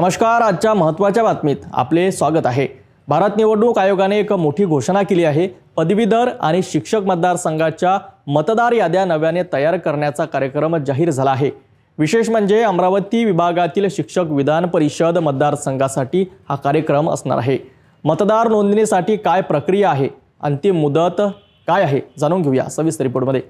नमस्कार आजच्या महत्त्वाच्या बातमीत आपले स्वागत आहे. भारत निवडणूक आयोगाने एक मोठी घोषणा केली आहे. पदवीधर आणि शिक्षक मतदारसंघाच्या मतदार याद्या नव्याने तयार करण्याचा कार्यक्रम जाहीर झाला आहे. विशेष म्हणजे अमरावती विभागातील शिक्षक विधान परिषद मतदारसंघासाठी हा कार्यक्रम असणार आहे. मतदार नोंदणीसाठी काय प्रक्रिया आहे? अंतिम मुदत काय आहे? जाणून घेऊया सविस्तर रिपोर्टमध्ये.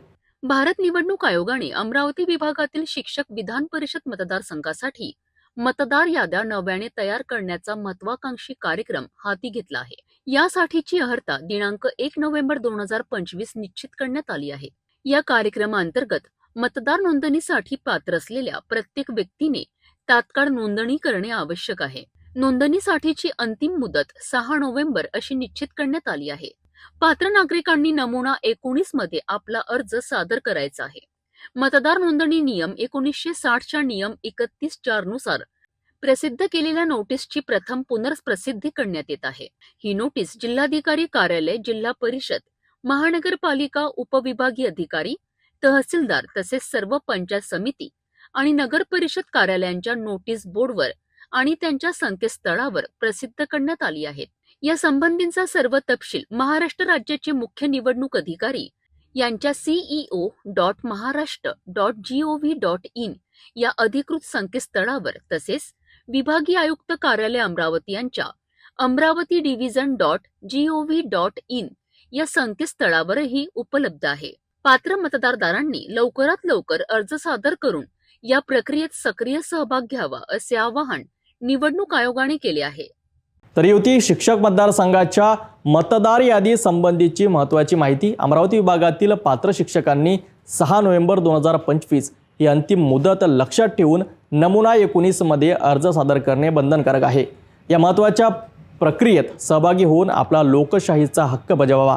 भारत निवडणूक आयोगाने अमरावती विभागातील शिक्षक विधान परिषद मतदारसंघासाठी मतदार याद्या नव्याने तयार करण्याचा महत्वाकांक्षी कार्यक्रम हाती घेतला आहे. यासाठीची अर्हता दिनांक एक नोव्हेंबर दोन हजार पंचवीस निश्चित करण्यात आली आहे. या कार्यक्रमाअंतर्गत मतदार नोंदणीसाठी पात्र असलेल्या प्रत्येक व्यक्तीने तात्काळ नोंदणी करणे आवश्यक आहे. नोंदणीसाठीची अंतिम मुदत सहा नोव्हेंबर अशी निश्चित करण्यात आली आहे. पात्र नागरिकांनी नमुना एकोणीसमध्ये आपला अर्ज सादर करायचा आहे. मतदार नोंदणी नियम एकोणीसशे साठच्या नियम एकतीस चारनुसार प्रसिद्ध केलेल्या नोटीसची प्रथम पुनर्प्रसिद्धी करण्यात येत आहे. ही नोटीस जिल्हाधिकारी कार्यालय जिल्हा परिषद महानगरपालिका उपविभागीय अधिकारी तहसीलदार तसेच सर्व पंचायत समिती आणि नगर परिषद कार्यालयांच्या नोटीस बोर्डवर आणि त्यांच्या संकेतस्थळावर प्रसिद्ध करण्यात आली आहेत या संबंधीचा सर्व तपशील महाराष्ट्र राज्याचे मुख्य निवडणूक अधिकारी यांच्या CEO dot Maharashtra dot GOV dot in या अधिकृत संकेतस्थळावर तसेच विभागीय आयुक्त कार्यालय अमरावती यांच्या Amravati division dot GOV dot in या संकेतस्थळावरही उपलब्ध आहे. पात्र मतदारदारांनी लवकरात लवकर अर्ज सादर करून या प्रक्रियेत सक्रिय सहभाग घ्यावा असे आवाहन निवडणूक आयोगाने केले आहे. तर युती शिक्षक मतदारसंघाच्या मतदार यादी संबंधीची महत्त्वाची माहिती अमरावती विभागातील पात्र शिक्षकांनी सहा नोव्हेंबर दोन हजार पंचवीस ही अंतिम मुदत लक्षात ठेवून नमुना एकोणीसमध्ये अर्ज सादर करणे बंधनकारक आहे. या महत्त्वाच्या प्रक्रियेत सहभागी होऊन आपला लोकशाहीचा हक्क बजावावा.